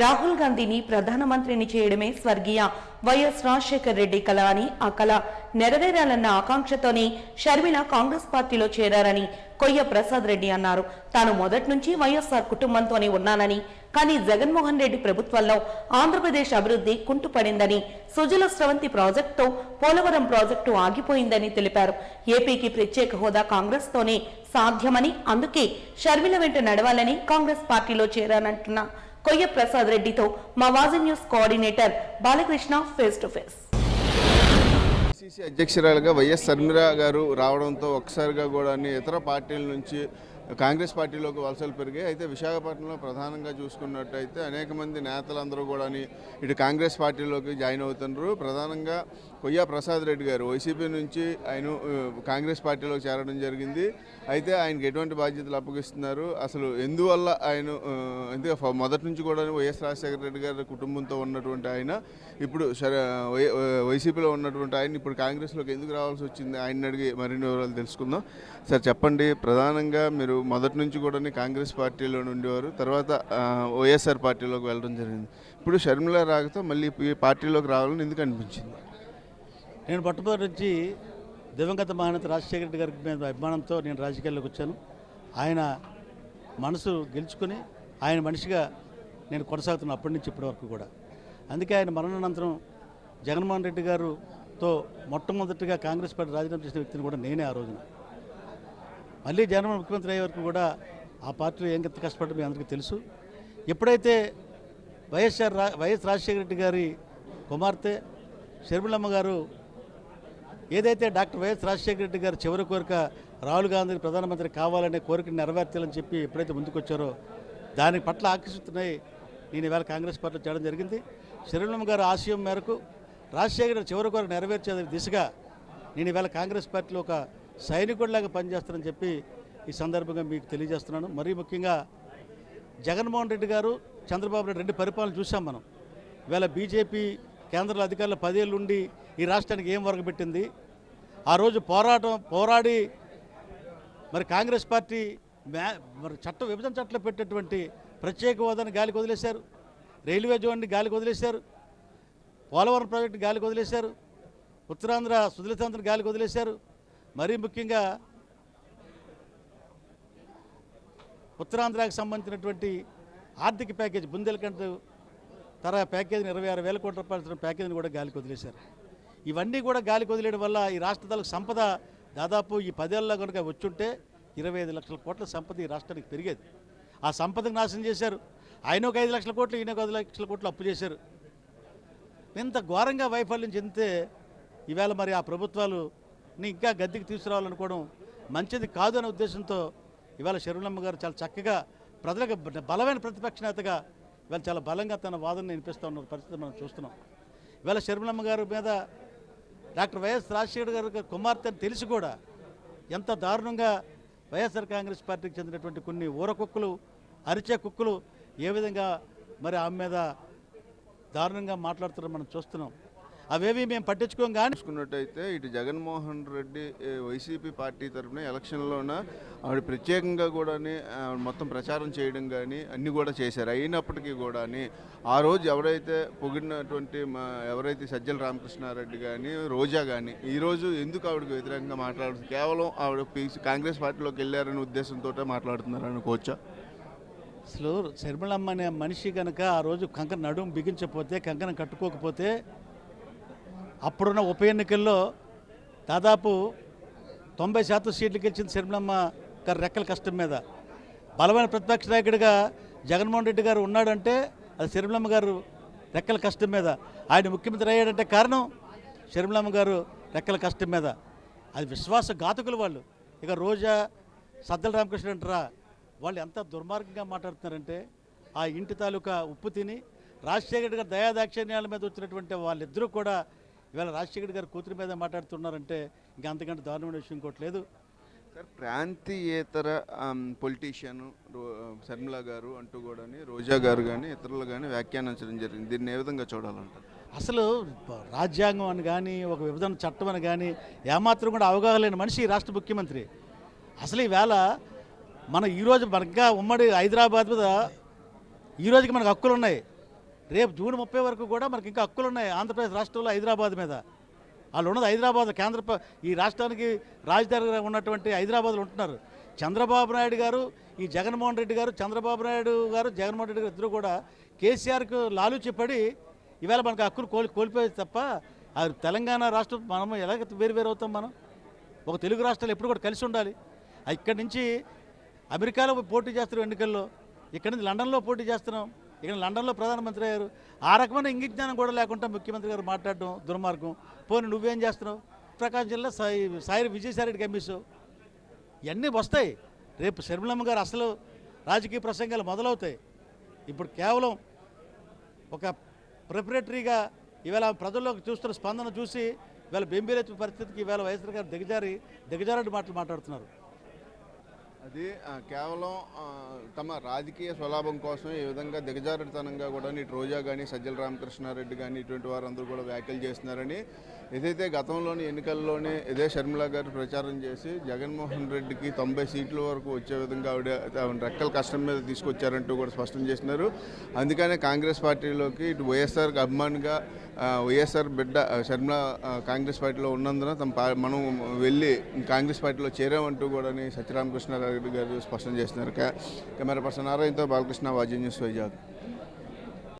రాహుల్ గాంధీని ప్రధానమంత్రిని చేయడమే స్వర్గీయ వైఎస్ రాజశేఖర్ రెడ్డి కల అని ఆ కళ నెరవేరాలన్న ఆకాంక్షతోనే షర్మిల కాంగ్రెస్ పార్టీలో చేరారని కొయ్య ప్రసాద్ రెడ్డి అన్నారు. తాను మొదటి నుంచి వైఎస్ఆర్ కుటుంబంతోనే ఉన్నానని కానీ జగన్మోహన్ రెడ్డి ప్రభుత్వంలో ఆంధ్రప్రదేశ్ అభివృద్ధి కుంటుపడిందని సుజల స్రవంతి ప్రాజెక్టుతో పోలవరం ప్రాజెక్టు ఆగిపోయిందని తెలిపారు. ఏపీకి ప్రత్యేక హోదా కాంగ్రెస్తోనే సాధ్యమని అందుకే షర్మిల వెంట నడవాలని కాంగ్రెస్ పార్టీలో చేరానంటున్న కొయ్య ప్రసాద్ రెడ్డితో మా Vaaji news coordinator Balakrishna face to face. PCC అధ్యక్షురాలుగా వైఎస్ శర్మిల గారు రావడంతో ఒకసారిగా కూడా ఇతర పార్టీల నుంచి కాంగ్రెస్ పార్టీలోకి వలసలు పెరిగాయి. అయితే విశాఖపట్నంలో ప్రధానంగా చూసుకున్నట్టయితే అనేక మంది నేతలందరూ కూడా ఇటు కాంగ్రెస్ పార్టీలోకి జాయిన్ అవుతున్నారు. ప్రధానంగా కొయ్యా ప్రసాద్ రెడ్డి గారు వైసీపీ నుంచి ఆయన కాంగ్రెస్ పార్టీలోకి చేరడం జరిగింది. అయితే ఆయనకి ఎటువంటి బాధ్యతలు అప్పగిస్తున్నారు? అసలు ఎందువల్ల ఆయన ఆ, ఎందుకంటే మొదటి నుంచి కూడా వైఎస్ రాజశేఖర రెడ్డి గారి కుటుంబంతో ఉన్నటువంటి ఆయన ఇప్పుడు సరే వైసీపీలో ఉన్నటువంటి ఆయన ఇప్పుడు కాంగ్రెస్లోకి ఎందుకు రావాల్సి వచ్చింది? ఆయన అడిగి మరిన్ని వివరాలు తెలుసుకుందాం. సార్ చెప్పండి. ప్రధానంగా మీరు మొదటి నుంచి కూడా కాంగ్రెస్ పార్టీలో ఉండేవారు. తర్వాత వైఎస్ఆర్ పార్టీలోకి వెళ్ళడం జరిగింది. ఇప్పుడు షర్మిల రాకతో మళ్ళీ ఈ పార్టీలోకి రావాలని ఎందుకు అనిపించింది? నేను మొట్టమొదటి నుంచి దివంగత మహానేత రాజశేఖర రెడ్డి గారి మీద అభిమానంతో నేను రాజకీయాల్లోకి వచ్చాను. ఆయన మనసు గెలుచుకుని ఆయన మనిషిగా నేను కొనసాగుతున్నాను అప్పటి నుంచి ఇప్పటి వరకు కూడా. అందుకే ఆయన మరణానంతరం జగన్మోహన్ రెడ్డి గారుతో మొట్టమొదటిగా కాంగ్రెస్ పార్టీ రాజీనామా చేసిన వ్యక్తిని కూడా నేనే ఆ రోజున. మళ్ళీ జగన్మోహన్ ముఖ్యమంత్రి అయ్యే వరకు కూడా ఆ పార్టీలో ఏం ఎంత కష్టపడ్డా మీ అందరికీ తెలుసు. ఎప్పుడైతే వైఎస్ఆర్ రా వైఎస్ రాజశేఖర రెడ్డి గారి కుమార్తె షర్మిలమ్మ గారు ఏదైతే డాక్టర్ వైఎస్ రాజశేఖర రెడ్డి గారు చివరి కోరిక రాహుల్ గాంధీ ప్రధానమంత్రి కావాలనే కోరికను నెరవేర్చాలని చెప్పి ఎప్పుడైతే ముందుకొచ్చారో దాని పట్ల ఆకర్షిస్తున్నాయి. నేను ఇవాళ కాంగ్రెస్ పార్టీలో చేయడం జరిగింది. శరీరం గారి ఆశయం మేరకు రాజశేఖర చివరి కోరిక నెరవేర్చే దిశగా నేను ఇవాళ కాంగ్రెస్ పార్టీలో ఒక సైనికుడిలాగా పనిచేస్తానని చెప్పి ఈ సందర్భంగా మీకు తెలియజేస్తున్నాను. మరీ ముఖ్యంగా జగన్మోహన్ రెడ్డి గారు చంద్రబాబు నాయుడు రెండు పరిపాలన చూసాం మనం. ఇవాళ బీజేపీ కేంద్రంలో అధికారులు పదేళ్ళు ఉండి ఈ రాష్ట్రానికి ఏం వరకు పెట్టింది? ఆ రోజు పోరాటం పోరాడి మరి కాంగ్రెస్ పార్టీ మ్యా మరి చట్టం విభజన చట్టంలో పెట్టినటువంటి ప్రత్యేక హోదాని గాలికి వదిలేశారు. రైల్వే జోన్ని గాలికి వదిలేశారు. పోలవరం ప్రాజెక్టు గాలికి వదిలేశారు. ఉత్తరాంధ్ర సుదలితాంధ్ర గాలికి వదిలేశారు. మరీ ముఖ్యంగా ఉత్తరాంధ్రాకి సంబంధించినటువంటి ఆర్థిక ప్యాకేజ్ బుందేలకంట తర ప్యాకేజీని ఇరవై ఆరు వేల కోట్ల రూపాయల ప్యాకేజీని కూడా గాలికి వదిలేశారు. ఇవన్నీ కూడా గాలికి వదిలేయడం వల్ల ఈ రాష్ట్ర తాలూకు సంపద దాదాపు ఈ పదేళ్ళలో కనుక వచ్చుంటే ఇరవై ఐదు లక్షల కోట్ల సంపద ఈ రాష్ట్రానికి పెరిగేది. ఆ సంపదకు నాశనం చేశారు. ఆయన ఒక ఐదు లక్షల కోట్లు ఈయన ఒక ఐదు లక్షల కోట్లు అప్పు చేశారు. ఇంత ఘోరంగా వైఫల్యం చెందితే ఈవేళ మరి ఆ ప్రభుత్వాలు ని ఇంకా గద్దెకి తీసుకురావాలనుకోవడం మంచిది కాదు అనే ఉద్దేశంతో ఇవాళ శరుణమ్మ గారు చాలా చక్కగా ప్రజలకు బలమైన ప్రతిపక్ష నేతగా ఇవాళ చాలా బలంగా తన వాదన వినిపిస్తూ ఉన్న పరిస్థితి మనం చూస్తున్నాం. ఇవాళ శర్మలమ్మ గారి మీద డాక్టర్ వైఎస్ రాజశేఖర్ గారి కుమార్తె అని తెలిసి కూడా ఎంత దారుణంగా వైఎస్ఆర్ కాంగ్రెస్ పార్టీకి చెందినటువంటి కొన్ని ఊర కుక్కలు అరిచే కుక్కలు ఏ విధంగా మరి ఆమె మీద దారుణంగా మాట్లాడుతున్నారో మనం చూస్తున్నాం. అవేవి మేము పట్టించుకోం కానీ చూసుకున్నట్టయితే ఇటు జగన్మోహన్ రెడ్డి వైసీపీ పార్టీ తరఫున ఎలక్షన్లోన ఆవిడ ప్రత్యేకంగా కూడా మొత్తం ప్రచారం చేయడం కానీ అన్నీ కూడా చేశారు. అయినప్పటికీ కూడా ఆ రోజు ఎవరైతే పొగిడినటువంటి మా ఎవరైతే సజ్జల రామకృష్ణారెడ్డి కానీ రోజా కానీ ఈరోజు ఎందుకు ఆవిడకి వ్యతిరేకంగా మాట్లాడుతుంది కేవలం ఆవిడ కాంగ్రెస్ పార్టీలోకి వెళ్ళారనే ఉద్దేశంతో మాట్లాడుతున్నారు అనుకోవచ్చా? అసలు శర్మిళమ్మ అనే మనిషి కనుక ఆ రోజు కంకణ నడుము బిగించకపోతే కంకణం కట్టుకోకపోతే అప్పుడున్న ఉప ఎన్నికల్లో దాదాపు తొంభై శాతం సీట్లు గెలిచింది శర్మిలమ్మ గారి రెక్కల కష్టం మీద. బలమైన ప్రతిపక్ష నాయకుడిగా జగన్మోహన్ రెడ్డి గారు ఉన్నాడంటే అది శర్మిలమ్మ గారు రెక్కల కష్టం మీద. ఆయన ముఖ్యమంత్రి అయ్యాడంటే కారణం శర్మిలమ్మ గారు రెక్కల కష్టం మీద. అది విశ్వాస ఘాతకులు వాళ్ళు. ఇక రోజా సద్దల రామకృష్ణ అంటారా వాళ్ళు ఎంత దుర్మార్గంగా మాట్లాడుతున్నారంటే ఆ ఇంటి తాలూకా ఉప్పు తిని రాజశేఖర రెడ్డి గారి దయాదాక్షిణ్యాల మీద వచ్చినటువంటి వాళ్ళిద్దరూ కూడా ఇవాళ రాజశేఖర గారి కూతురి మీద మాట్లాడుతున్నారంటే ఇంకా అంతకంటే దారుణమైన విషయం ఇంకోటి లేదు. సార్ ప్రాంతీయేతర పొలిటీషియన్ శర్మిల గారు అంటూ కూడా రోజా గారు కానీ ఇతరులు కానీ వ్యాఖ్యానించడం జరిగింది. దీన్ని ఏ విధంగా చూడాలంటారు? అసలు రాజ్యాంగం అని కానీ ఒక విభజన చట్టం అని కానీ ఏమాత్రం కూడా అవగాహన లేని మనిషి ఈ రాష్ట్ర ముఖ్యమంత్రి. అసలు ఈవేళ మన ఈరోజు మనగా ఉమ్మడి హైదరాబాద్ మీద ఈ రోజుకి మనకు హక్కులు ఉన్నాయి రేపు జూన్ ముప్పై వరకు కూడా మనకి ఇంకా హక్కులు ఉన్నాయి ఆంధ్రప్రదేశ్ రాష్ట్రంలో హైదరాబాద్ మీద. వాళ్ళు ఉన్నది హైదరాబాద్ కేంద్ర ఈ రాష్ట్రానికి రాజధానిగా ఉన్నటువంటి హైదరాబాద్లో ఉంటున్నారు. చంద్రబాబు నాయుడు గారు ఈ జగన్మోహన్ రెడ్డి గారు చంద్రబాబు నాయుడు గారు జగన్మోహన్ రెడ్డి గారు ఇద్దరు కూడా కేసీఆర్కు లాలూచి పడి ఈవేళ మనకు హక్కులు కోల్ కోల్పోయేది తప్ప అది తెలంగాణ రాష్ట్రం మనం ఎలాగ వేరు వేరు అవుతాం మనం? ఒక తెలుగు రాష్ట్రాలు ఎప్పుడు కూడా కలిసి ఉండాలి. ఇక్కడి నుంచి అమెరికాలో పోటీ చేస్తున్నాం ఎన్నికల్లో ఇక్కడి నుంచి లండన్లో పోటీ చేస్తున్నాం. ఇక్కడ లండన్లో ప్రధానమంత్రి అయ్యారు. ఆ రకమైన ఇంగిజ్ఞానం కూడా లేకుండా ముఖ్యమంత్రి గారు మాట్లాడడం దుర్మార్గం. పోనీ నువ్వేం చేస్తున్నావు? ప్రకాశం జిల్లా సాయి సాయి విజయసాయిరెడ్డికి కమిషన్ ఇవన్నీ వస్తాయి. రేపు శర్మిలమ్మ గారు అసలు రాజకీయ ప్రసంగాలు మొదలవుతాయి. ఇప్పుడు కేవలం ఒక ప్రిపరేటరీగా ఇవాళ ప్రజల్లోకి చూస్తున్న స్పందన చూసి ఇవాళ బెంబేలెత్తి పరిస్థితికి ఇవాళ వైఎస్ఆర్ గారు దిగజారి దిగజారని మాటలు మాట్లాడుతున్నారు. అది కేవలం తమ రాజకీయ స్వలాభం కోసం ఈ విధంగా దిగజారుడితనంగా కూడా ఇటు రోజా కానీ సజ్జల రామకృష్ణారెడ్డి కానీ ఇటువంటి వారందరూ కూడా వ్యాఖ్యలు చేస్తున్నారని ఏదైతే గతంలోని ఎన్నికల్లోనే ఇదే షర్మిల గారు ప్రచారం చేసి జగన్మోహన్ రెడ్డికి తొంభై సీట్ల వరకు వచ్చే విధంగా ఆవిడ ఆవిడ రెక్కల కష్టం మీద తీసుకొచ్చారంటూ కూడా స్పష్టం చేసినారు. అందుకనే కాంగ్రెస్ పార్టీలోకి ఇటు వైఎస్ఆర్కి అభిమానిగా వైఎస్ఆర్ బిడ్డ షర్మిల కాంగ్రెస్ పార్టీలో ఉన్నందున తమ పా- మనం వెళ్ళి కాంగ్రెస్ పార్టీలో చేరామంటూ కూడా సత్యరామకృష్ణారెడ్డి గారు స్పష్టం చేసినారు. కెమెరా పర్సన్ నారాయణతో బాలకృష్ణ వాజీ న్యూస్ వైజాగ్.